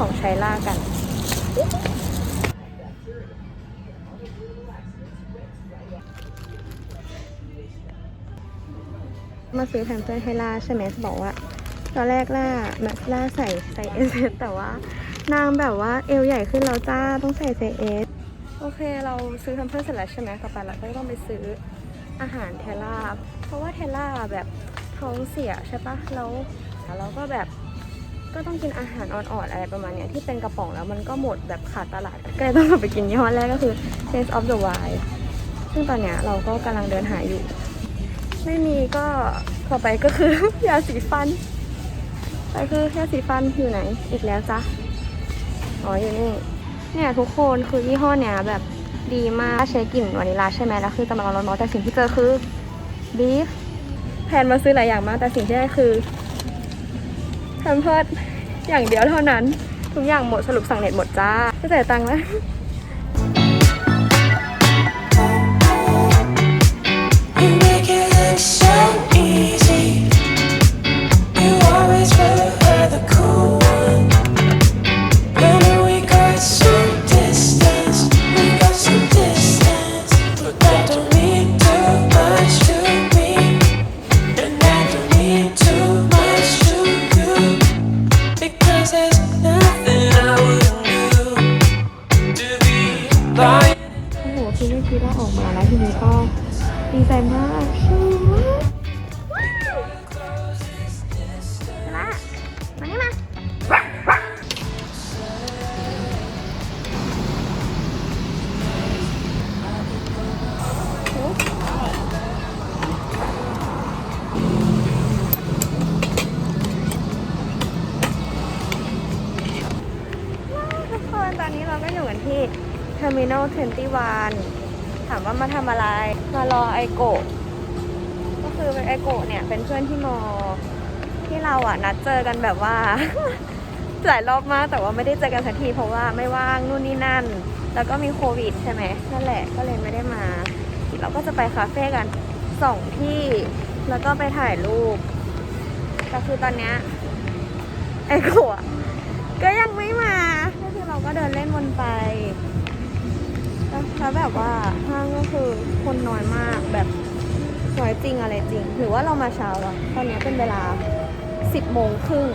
ของใช้ล่ากัน มาซื้อแพมเพิร์สให้ล่าใช่ไหมบอกว่า ตอนแรกล่าแบบล่าใส่ไซส์เอสแต่ว่านางแบบว่าเอวใหญ่ขึ้นแล้วจ้าต้องใส่ไซส์เอสโอเค เราซื้อแพมเพิร์สเสร็จแล้วใช่ไหมต่อไปเราก็ต้องไปซื้ออาหารเทล่าเพราะว่าเทล่าแบบท้องเสียใช่ปะแล้วเราก็แบบ ก็ต้องกินอาหารอ่อนๆอะไรประมาณเนี้ยที่เป็นกระป๋องแล้วมันก็หมดแบบขาดตลาดก็เลยต้องไปกินยี่ห้อแรกก็คือ Taste of the Wild ซึ่งตอนเนี้ยเราก็กำลังเดินหาอยู่ ไม่มีก็ต่อไปก็คือยาสีฟันไปคือยาสีฟันอยู่ไหนอีกแล้วจ๊ะอ๋ออยู่นี่เนี่ยทุกคนคือยี่ห้อเนี้ยแบบดีมากใช้กลิ่นวานิลลาใช่ไหมแล้วคือจะมาร้อนๆแต่สิ่งที่เจอคือบีฟแพนมาซื้อหลายอย่างมากแต่สิ่งที่ได้คือ แพมเพิร์ดอย่างเดียวเท่านั้น ทุกอย่างหมดสรุปสั่งเน็ตหมดจ้าจะจ่ายตังค์แล้ว You always were the cool Terminal 21ถามว่ามาทำอะไร มารอไอโกะก็คือไอโกะเนี่ยเป็นเพื่อนที่มอ ที่เราอะนัดเจอกันแบบว่า หลายรอบมากแต่ว่าไม่ได้เจอกันสักทีเพราะว่าไม่ว่างนู่นนี่นั่น แล้วก็มีโควิดใช่ไหมนั่นแหละก็เลยไม่ได้มา เราก็จะไปคาเฟ่กันสองที่แล้วก็ไปถ่ายรูปแต่คือตอนเนี้ยไอโกะก็ยังไม่มาก็คือเราก็เดินเล่นวนไป แล้วแบบว่าห้างก็คือคนน้อยมากแบบน้อยจริงอะไรจริง หรือว่าเรามาเช้าอะตอนนี้เป็นเวลาสิบโมงครึ่ง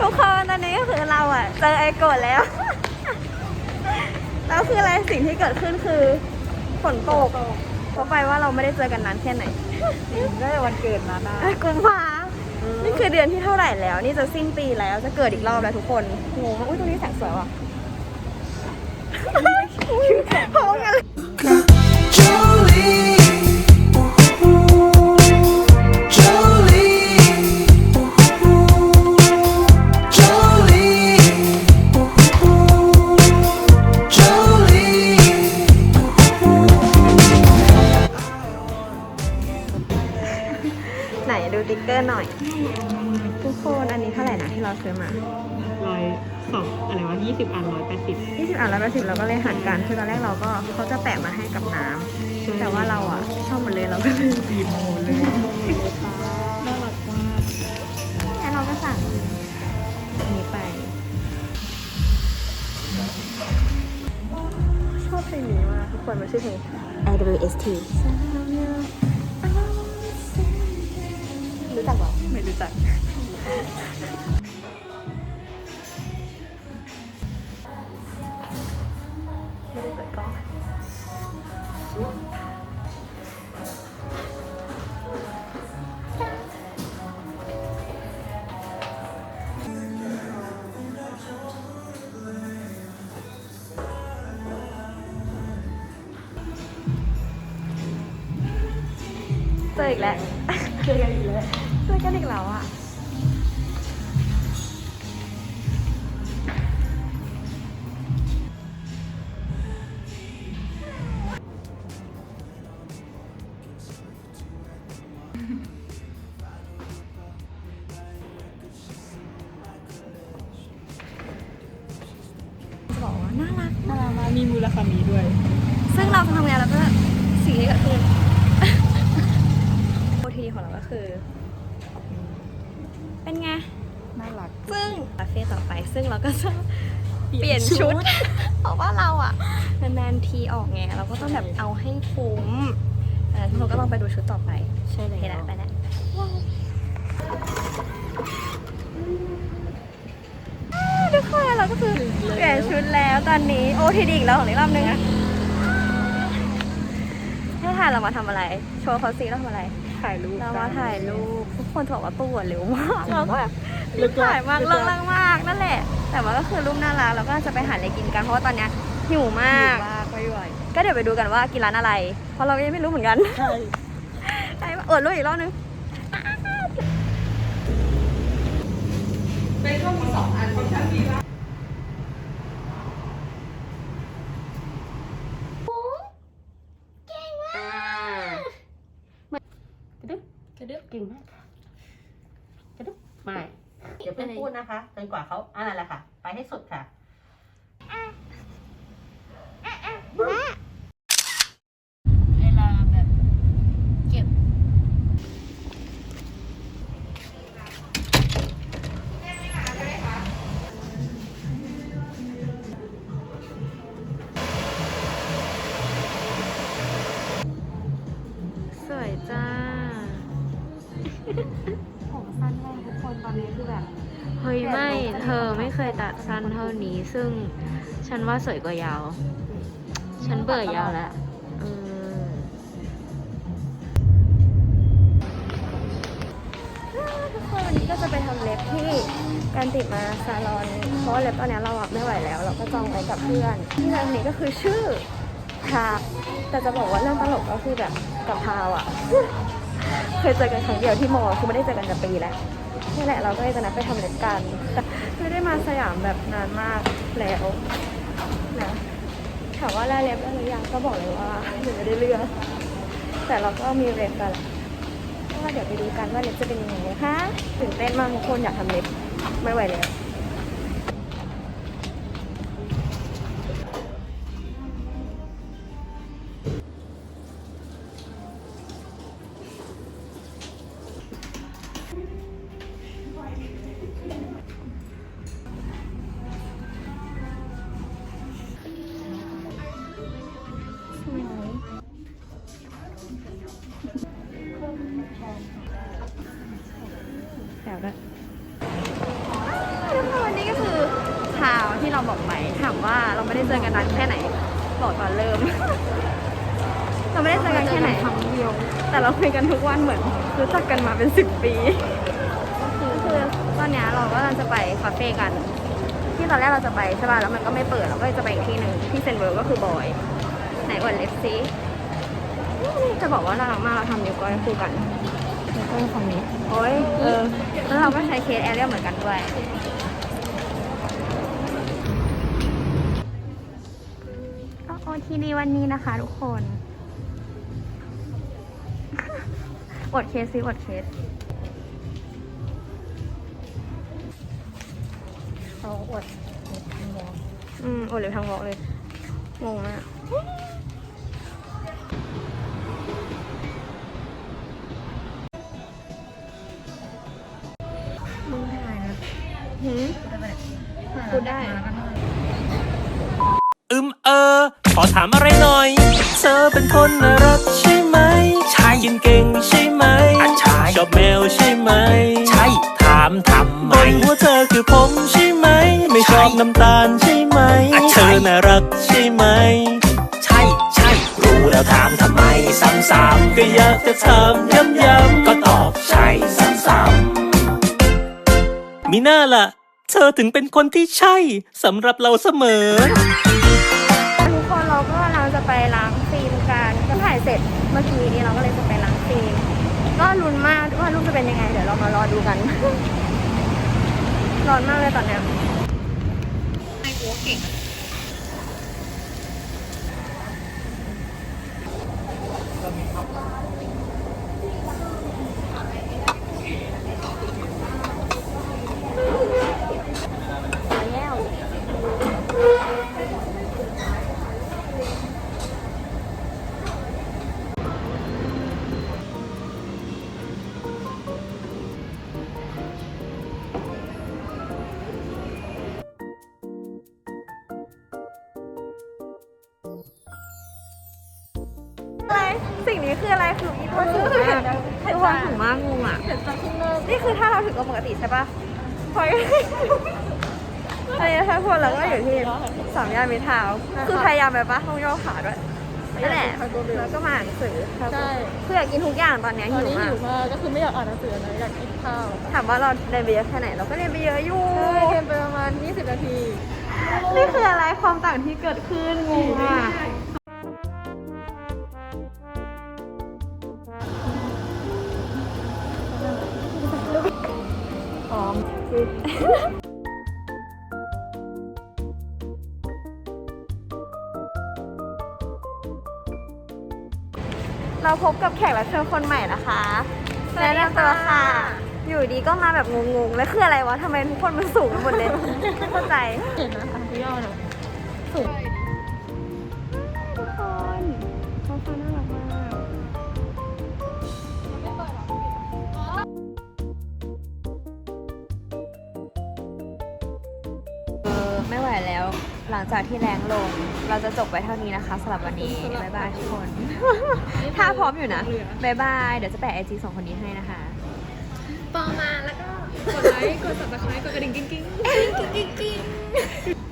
ทุกคนตอนนี้ก็คือเราอะเจอไอโกดแล้ว แล้วคืออะไรสิ่งที่เกิดขึ้นคือฝนตกเพราะไปว่าเราไม่ได้เจอกันนานแค่ไหนได้วันเกิดนะนะกุมภา นี่คือเดือนที่เท่าไหร่แล้ว นี่จะสิ้นปีแล้วจะเกิดอีกรอบแล้วทุกคนงงมากอุ้ยตรงนี้แสงสวยว่ะ ไหร่นะที่เราซื้อมาร้อยสองอะไรวะยี่สิบอันร้อยแปดสิบ20อันละ80เราก็เลยหันกันคือตอนแรกเราก็เขาจะแปะมาให้กับน้ำแต่ว่าเราอะชอบหมดเลยเราก็เลยดีโมเลยน่ารักมากงั้นเราก็สั่งอันนี้ไป ชอบเพลงนี้มากทุกคนมันชื่อเพลง IWST รู้จักเหรอไม่รู้จัก เจออีกแล้ว เจอกันอีกแล้วเจอกันอีกแล้วอะาน่ารักน่ารักมากมีมูลคามีด้วย ซึ่งเราทำงานแล้วก็สิ่งที่เกิดขึ้นโอทีของเราก็คือ เป็นไง น่ารัก ซึ่งคาเฟ่ต่อไป ซึ่งเราก็จะเปลี่ยนชุด เพราะว่าเราอะนานๆทีออกไง เราก็ต้องแบบเอาให้คุ้มอ่าทุกคนก็ต้องไปดูชุดต่อไป ใช่โอเคแล้นะวไปนะ ทุกคนเราก็คือเปลี่ยนชุดแล้วตอนนี้โอทีดีอีกแล้วของอีกรอบนึงอะให้ถ่ายเรามาทำอะไร โชว์เขาซีเราทำอะไร ถ่ายรูปเรามาถ่ายรูปทุกคนบอกว่าตัวเร็วมากเราก็แบบลึกลับถ่ายมากลึกเลิลับกมากนั่นแหละ แต่ว่าก็คือรูปน่ารักเราก็จะไปหาอะไรกินกันเพราะว่าตอนเนี้ยหิวมากมากไม่ไหวก็เดี๋ยวไปดูกันว่ากินร้านอะไร เพราะเราก็ยังไม่รู้เหมือนกันใช่ไอ้เออรู้อีกรอบนึง เก่งมากกระดึบกระดึบเก่งมากค่ะกระดึบไม่ เดี๋ยวเพิ่งพูดนะคะ จนกว่าเขาอ่านั่นแหละค่ะ ไปให้สุดค่ะ ซึ่งฉันว่าสวยกว่ายาว ฉันเบื่อยาวแล้วเออทุกคนวันนี้ก็จะไปทำเล็บที่การติดมาซาลอน เพราะเล็บตอนนี้เราไม่ไหวแล้ว เราก็จองไว้กับเพื่อน ที่ร้านนี้ก็คือชื่อพาแต่จะบอกว่าเรื่องตลกก็คือแบบกับพาวอะเคยเจอกันครั้งเดียวที่มอคือไม่ได้เจอกันกับปีแล้ว นี่แหละเราก็เลยจะนัดไปทำเล็บกันไม่ได้มาสยามแบบนานมากแล้วนะถามว่าแลเล็บได้หรือยังก็บอกเลยว่ายังไม่ได้เลือกแต่เราก็มีเล็บกันแหละก็เดี๋ยวไปดูกันว่าเล็บจะเป็นยังไงนะคะตื่นเต้นมากทุกคนอยากทำเล็บไม่ไหวแล้ว แต่เราคุยกันทุกวันเหมือนรู้จักกันมาเป็นสิบปีคือคือตอนเนี้ยเราก็กำลังจะไปคาเฟ่กัน ที่ตอนแรกเราจะไปใช่ป่ะแล้วมันก็ไม่เปิดเราก็เลยจะไปอีกที่หนึ่งที่เซนเวิร์ก็คือบอยไหนอวดเล็บซินี่จะบอกว่าน่ารักมากเราทำนิ้วก้อยคู่กันแล้วก็ฝั่งนี้โอ้ยเออแล้วเราก็ใช้เคสแอเรียลเหมือนกันด้วยก็โอทีดีวันนี้นะคะทุกคน อดเคสซิอดเคสเขาอดเน็ตทางวอลอืมอดเลยทั้งวอล์กเลย งงมากมึงถ่ายนะหืมพูดได้อืมเออ ขอถามอะไรหน่อย เธอเป็นคนน่ารักใช่ไหมใช่กินเก่ง น้ำตาลใช่ไหม เธอน่ารักใช่ไหม ใช่ใช่รู้แล้วถามทำไมซ้ำๆก็อยากจะถามย้ำๆก็ตอบใช่ซ้ำๆมีหน้าล่ะ เธอถึงเป็นคนที่ใช่สำหรับเราเสมอ ทุกคนเราก็กำลังจะไปล้างฟิล์มกันก็ถ่ายเสร็จเมื่อกี้นี้เราก็เลยจะไปล้างฟิล์มจะเป็นยังไง เดี๋ยวเรามารอดูกันร้อนมากเลยตอน เนี้ยอะไร สิ่งนี้คืออะไรคืออีตัวสูงมากทุกคนสูงมากงงอะ นี่คือถ้าเราถึงก็ปกติใช่ปะพอยอันนี้ถ้าคนเราก็อยู่ที่สามย่านมิตรทาวน์คือพยายามแบบปะต้องย่อขาด้วยนั่นแหละแล้วก็มาอ่านหนังสือใช่คืออยากกินทุกอย่างตอนเนี้ยตอนหิวนี้มาหิกวมากก็คือไม่อยากอ่านหนังสือนะอยากกินข้าวถามว่าเราเรียนไปเยอะแค่ไหนเราก็เรียนไปเยอะอยู่ใช่เรียนไปประมาณ 20 นาที นี่คืออะไรความต่างที่เกิดขึ้นงงอะ เราพบกับแขกรับเชิญคนใหม่นะคะแนะนำตัวค่ะ อยู่ดีก็มาแบบงงๆ แล้วคืออะไรวะทำไมทุกคนมันสูงกันหมดเลยไม่เข้าใจ เห็นนะคะพี่ย่อเนี่ยทุกคนท้องฟ้าน่ารักมาก หลังจากที่แรงลง เราจะจบไปเท่านี้นะคะสำหรับวันนี้บ๊ายบายทุกคน ถ้าพร้อมอยู่นะบ๊ายบายเดี๋ยวจะแปะไอจีสองคนนี้ให้นะคะกดไลค์กด subscribe กดกระดิ่งกิ๊งกิ๊งส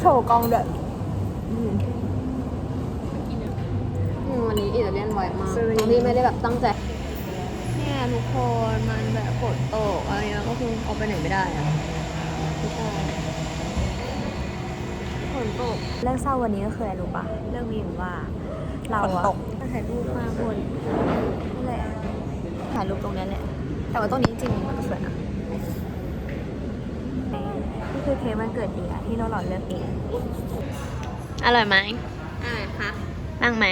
โชว์กล้องด้วยวันนี้อิตาเลียนไวมากซื้อนี่ไม่ได้แบบตั้งใจ เนี่ยทุกคนมันแบบฝนตกอะไรเงี้ยก็คือออกไปไหนไม่ได้อะทุกคนฝนตกเรื่องเศร้าวันนี้ก็คืออะไรรู้ปะเรื่องมีอยู่ว่า เราอะถ่ายรูปมาบนนั่นแหละถ่ายรูปตรงนี้แหละแต่ว่าตรงนี้จริงๆมันก็สวยนะ นี่คือเค้กวันเกิดเดียที่เราหล่อเลือกเอง อร่อยไหมอะไรคะนั่งไหม